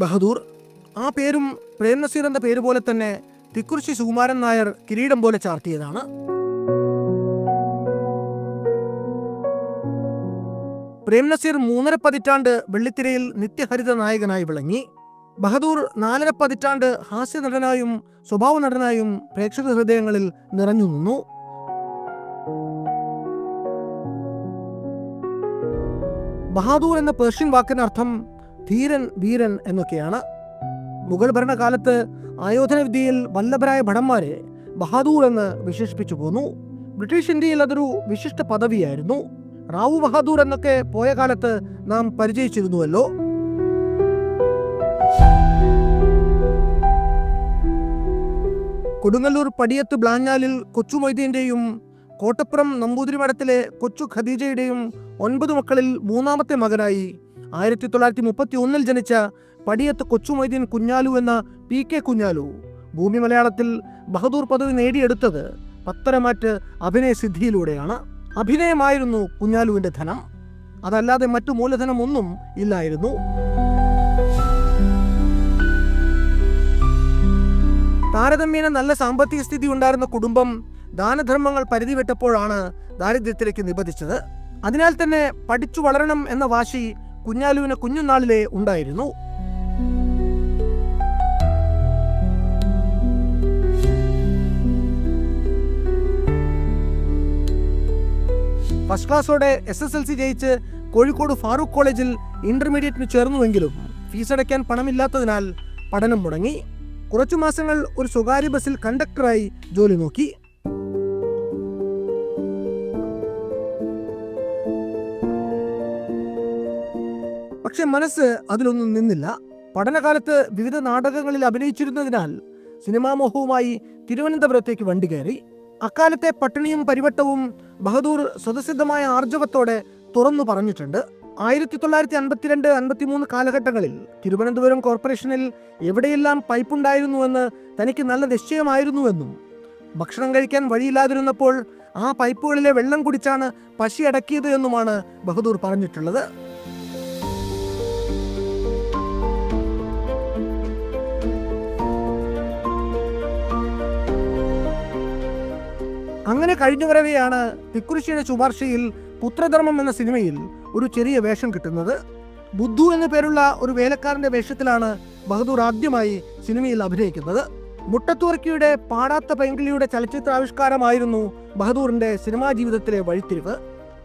ബഹദൂർ ആ പേരും പ്രേംനസീർ എന്ന പേര് പോലെ തന്നെ തിക്കുറിശി സുകുമാരൻ നായർ കിരീടം പോലെ ചാർത്തിയതാണ്. പ്രേംനസീർ മൂന്നര പതിറ്റാണ്ട് വെള്ളിത്തിരയിൽ നിത്യഹരിത നായകനായി വിളങ്ങി. ബഹദൂർ നാലര പതിറ്റാണ്ട് ഹാസ്യ നടനായും സ്വഭാവ നടനായും പ്രേക്ഷക ഹൃദയങ്ങളിൽ നിറഞ്ഞു നിന്നു. ബഹാദൂർ എന്ന പേർഷ്യൻ വാക്കിനർത്ഥം ധീരൻ വീരൻ എന്നൊക്കെയാണ്. മുഗൾ ഭരണകാലത്ത് ആയോധന വിദ്യയിൽ വല്ലഭരായ ഭടന്മാരെ ബഹാദൂർ എന്ന് വിശേഷിപ്പിച്ചു പോന്നു. ബ്രിട്ടീഷ് ഇന്ത്യയിൽ അതൊരു വിശിഷ്ട പദവിയായിരുന്നു. റാവു ബഹാദൂർ എന്നൊക്കെ പോയ കാലത്ത് നാം പരിചയിച്ചിരുന്നുവല്ലോ. കൊടുങ്ങല്ലൂർ പടിയത്ത് ബ്ലാഞ്ഞാലിൽ കൊച്ചു മൊയ്തീന്റെയും കോട്ടപ്പുറം നമ്പൂതിരി മഠത്തിലെ കൊച്ചു ഖദീജയുടെയും ഒൻപത് മക്കളിൽ മൂന്നാമത്തെ മകനായി ആയിരത്തി തൊള്ളായിരത്തി മുപ്പത്തി ഒന്നിൽ ജനിച്ച പടിയത്ത് കൊച്ചു മൊയ്തീൻ കുഞ്ഞാലു എന്ന പി കെ കുഞ്ഞാലു. ഭൂമി മലയാളത്തിൽ ബഹദൂർ പദവി നേടിയെടുത്തത് പത്തരമാറ്റ് അഭിനയ സിദ്ധിയിലൂടെയാണ്. അഭിനയമായിരുന്നു കുഞ്ഞാലുവിന്റെ ധനം. അതല്ലാതെ മറ്റു മൂലധനം ഒന്നും ഇല്ലായിരുന്നു. താരതമ്യേന നല്ല സാമ്പത്തിക സ്ഥിതി ഉണ്ടായിരുന്ന കുടുംബം ദാനധർമ്മങ്ങൾ പരിധി വിട്ടപ്പോഴാണ് ദാരിദ്ര്യത്തിലേക്ക് നിബന്ധിച്ചത്. അതിനാൽ തന്നെ പഠിച്ചു വളരണം എന്ന വാശി കുഞ്ഞാലുവിന് കുഞ്ഞുനാളിലെ ഉണ്ടായിരുന്നു. ഫസ്റ്റ് ക്ലാസ്സോടെ എസ് എസ് എൽ സി ജയിച്ച് കോഴിക്കോട് ഫാറൂഖ് കോളേജിൽ ഇന്റർമീഡിയറ്റിന് ചേർന്നുവെങ്കിലും ഫീസ് അടയ്ക്കാൻ പണമില്ലാത്തതിനാൽ പഠനം മുടങ്ങി. കുറച്ചു മാസങ്ങൾ ഒരു സ്വകാര്യ ബസ്സിൽ കണ്ടക്ടറായി ജോലി നോക്കി. പക്ഷെ മനസ്സ് അതിലൊന്നും നിന്നില്ല. പഠനകാലത്ത് വിവിധ നാടകങ്ങളിൽ അഭിനയിച്ചിരുന്നതിനാൽ സിനിമാ മോഹവുമായി തിരുവനന്തപുരത്തേക്ക് വണ്ടി കയറി. അക്കാലത്തെ പട്ടിണിയും പരിവട്ടവും ബഹദൂർ സ്വതസിദ്ധമായ ആർജവത്തോടെ തുറന്നു പറഞ്ഞിട്ടുണ്ട്. ആയിരത്തി തൊള്ളായിരത്തി അൻപത്തിരണ്ട് അൻപത്തിമൂന്ന് കാലഘട്ടങ്ങളിൽ തിരുവനന്തപുരം കോർപ്പറേഷനിൽ എവിടെയെല്ലാം പൈപ്പുണ്ടായിരുന്നുവെന്ന് തനിക്ക് നല്ല നിശ്ചയമായിരുന്നുവെന്നും ഭക്ഷണം കഴിക്കാൻ വഴിയില്ലാതിരുന്നപ്പോൾ ആ പൈപ്പുകളിലെ വെള്ളം കുടിച്ചാണ് പശി അടക്കിയത് എന്നുമാണ് ബഹദൂർ പറഞ്ഞിട്ടുള്ളത്. അങ്ങനെ കഴിഞ്ഞു വരവെയാണ് തിക്കുറിശിയുടെ ശുപാർശയിൽ പുത്രധർമ്മം എന്ന സിനിമയിൽ ഒരു ചെറിയ വേഷം കിട്ടുന്നത് ബുദ്ധു എന്ന പേരുള്ള ഒരു വേലക്കാരന്റെ വേഷത്തിലാണ് ബഹദൂർ ആദ്യമായി സിനിമയിൽ അഭിനയിക്കുന്നത്. മുട്ടത്തുവർക്കിയുടെ പാടാത്ത പെങ്കിളിയുടെ ചലച്ചിത്രാവിഷ്കാരമായിരുന്നു ബഹദൂറിന്റെ സിനിമാ ജീവിതത്തിലെ വഴിത്തിരിവ്.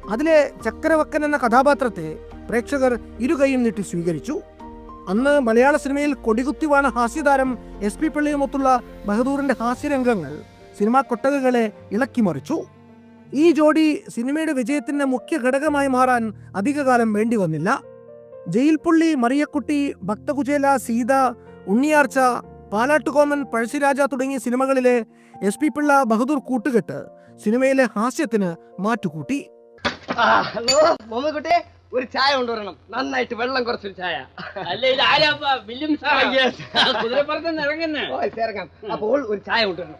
അതിലെ ചക്രവക്കൻ എന്ന കഥാപാത്രത്തെ പ്രേക്ഷകർ ഇരുകൈയും നീട്ടി സ്വീകരിച്ചു. അന്ന് മലയാള സിനിമയിൽ കൊടികുത്തിവാണ ഹാസ്യതാരം എസ് പി പിള്ളയുമൊത്തുള്ള ബഹദൂറിന്റെ ഹാസ്യരംഗങ്ങൾ സിനിമാ കൊട്ടകകളെ ഇളക്കിമറിച്ചു ഈ ജോഡി സിനിമയുടെ വിജയത്തിന്റെ മുഖ്യ ഘടകമായി മാറാൻ അധികകാലം വേണ്ടി വന്നില്ല. ജയിൽപ്പുള്ളി മറിയക്കുട്ടി ഭക്തകുചേല സീത ഉണ്ണിയാർച്ച പാലാട്ടുകോമൻ പഴശ്ശിരാജ തുടങ്ങിയ സിനിമകളിലെ എസ് പി പിള്ള ബഹദൂർ കൂട്ടുകെട്ട് സിനിമയിലെ ഹാസ്യത്തിന് മാറ്റുകൂട്ടി. ഒരു ചായ കൊണ്ടുവരണം. നന്നായിട്ട് വെള്ളം കുറച്ചൊരു ചായ. അപ്പോൾ ഒരു ചായ കൊണ്ടുവരണം.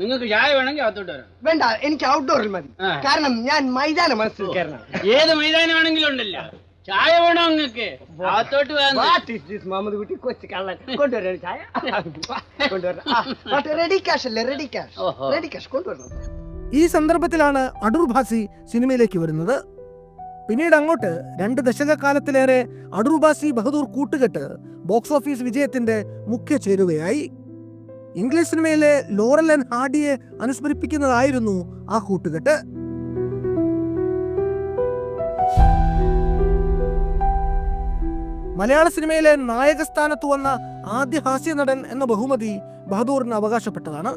നിങ്ങൾക്ക് ചായ വേണമെങ്കിൽ അകത്തോട്ട് വരാം വേണ്ട എനിക്ക് ഔട്ട്ഡോറിൽ മതി. കാരണം ഞാൻ മൈതാന മനസ്സിൽ കയറണം. ഏത് മൈതാനമാണെങ്കിലും ഉണ്ടല്ലോ. ചായ വേണോ നിങ്ങൾക്ക്? അകത്തോട്ട് വന്ന് വാട്ട് ഇസ് ദിസ് മുഹമ്മദ് കുട്ടി കൊച്ചു കള്ളൻ. കൊണ്ടുവരണം ചായ. കൊണ്ടുവരണം. റെഡി ക്യാഷ് അല്ലേ? റെഡി ക്യാഷ് റെഡി ക്യാഷ് കൊണ്ടുവരണം. ഈ സന്ദർഭത്തിലാണ് അടൂർ ഭാസി സിനിമയിലേക്ക് വരുന്നത്. പിന്നീട് അങ്ങോട്ട് രണ്ട് ദശകക്കാലത്തിലേറെ അടൂർ ഭാസി ബഹദൂർ കൂട്ടുകെട്ട് ബോക്സ് ഓഫീസ് വിജയത്തിന്റെ മുഖ്യ ചേരുവയായി. ഇംഗ്ലീഷ് സിനിമയിലെ ലോറൽ ആൻഡ് ഹാർഡിയെ അനുസ്മരിപ്പിക്കുന്നതായിരുന്നു ആ കൂട്ടുകെട്ട്. മലയാള സിനിമയിലെ നായകസ്ഥാനത്ത് വന്ന ആദ്യ ഹാസ്യ നടൻ എന്ന ബഹുമതി ബഹദൂറിന് അവകാശപ്പെട്ടതാണ്.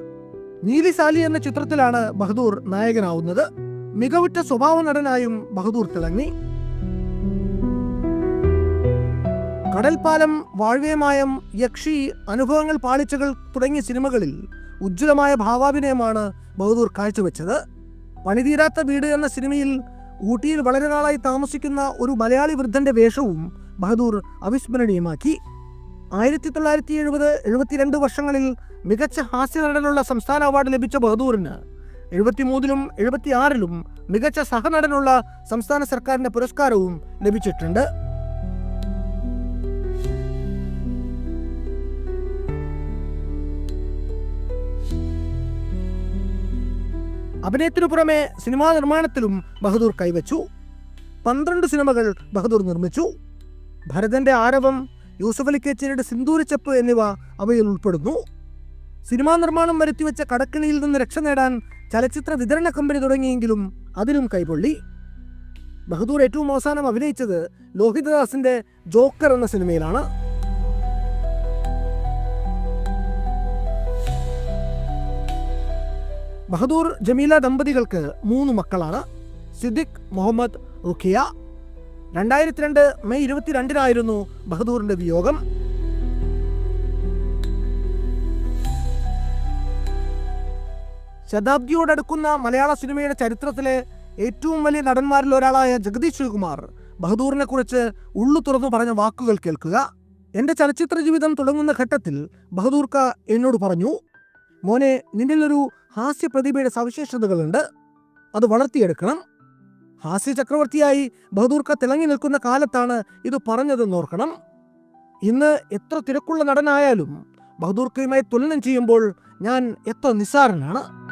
നീലി സാലി എന്ന ചിത്രത്തിലാണ് ബഹദൂർ നായകനാവുന്നത്. മികവുറ്റ സ്വഭാവ നടനായും ബഹദൂർ തിളങ്ങി. കടൽപ്പാലം വാഴ്വേമായം യക്ഷി അനുഭവങ്ങൾ പാളിച്ചകൾ തുടങ്ങിയ സിനിമകളിൽ ഉജ്ജ്വലമായ ഭാവാഭിനയമാണ് ബഹദൂർ കാഴ്ചവെച്ചത്. പണിതീരാത്ത വീട് എന്ന സിനിമയിൽ ഊട്ടിയിൽ വളരെ നാളായി താമസിക്കുന്ന ഒരു മലയാളി വൃദ്ധന്റെ വേഷവും ബഹദൂർ അവിസ്മരണീയമാക്കി. ആയിരത്തി തൊള്ളായിരത്തി എഴുപത് എഴുപത്തിരണ്ട് വർഷങ്ങളിൽ മികച്ച ഹാസ്യ നടനുള്ള സംസ്ഥാന അവാർഡ് ലഭിച്ച ബഹദൂറിന് എഴുപത്തിമൂന്നിലും എഴുപത്തിയാറിലും മികച്ച സഹനടനുള്ള സംസ്ഥാന സർക്കാരിന്റെ പുരസ്കാരവും ലഭിച്ചിട്ടുണ്ട്. അഭിനയത്തിനു പുറമെ സിനിമാ നിർമ്മാണത്തിലും ബഹദൂർ കൈവച്ചു. പന്ത്രണ്ട് സിനിമകൾ ബഹദൂർ നിർമ്മിച്ചു. ഭരതന്റെ ആരവം യൂസഫ് അലി കേച്ചിയുടെ സിന്ദൂരച്ചപ്പ് എന്നിവ അവയിൽ ഉൾപ്പെടുന്നു. സിനിമാ നിർമ്മാണം വരുത്തിവെച്ച കടക്കിണിയിൽ നിന്ന് രക്ഷ നേടാൻ ചലച്ചിത്ര വിതരണ കമ്പനി തുടങ്ങിയെങ്കിലും അതിലും കൈപൊള്ളി. ബഹദൂർ ഏറ്റവും അവസാനം അഭിനയിച്ചത് ലോഹിതദാസിന്റെ ജോക്കർ എന്ന സിനിമയിലാണ്. ബഹദൂർ ജമീല ദമ്പതികൾക്ക് മൂന്ന് മക്കളാണ്. സിദ്ദിഖ് മുഹമ്മദ് റുഖിയ. രണ്ടായിരത്തി രണ്ട് മെയ് ഇരുപത്തിരണ്ടിനായിരുന്നു ബഹദൂറിന്റെ വിയോഗം. ശതാബ്ദിയോടടുക്കുന്ന മലയാള സിനിമയുടെ ചരിത്രത്തിലെ ഏറ്റവും വലിയ നടന്മാരിൽ ഒരാളായ ജഗദീഷ് ശ്രീകുമാർ ബഹദൂറിനെ കുറിച്ച് ഉള്ളു തുറന്നു പറഞ്ഞ വാക്കുകൾ കേൾക്കുക. എന്റെ ചലച്ചിത്ര ജീവിതം തുടങ്ങുന്ന ഘട്ടത്തിൽ ബഹദൂർക്ക എന്നോട് പറഞ്ഞു മോനെ നിന്നിലൊരു ഹാസ്യ പ്രതിഭയുടെ സവിശേഷതകളുണ്ട്. അത് വളർത്തിയെടുക്കണം. ഹാസ്യ ചക്രവർത്തിയായി ബഹദൂർക്ക തിളങ്ങി നിൽക്കുന്ന കാലത്താണ് ഇത് പറഞ്ഞതെന്ന് ഓർക്കണം. ഇന്ന് എത്ര തിരക്കുള്ള നടനായാലും ബഹദൂർക്കയുമായി തുലനം ചെയ്യുമ്പോൾ ഞാൻ എത്ര നിസ്സാരനാണ്.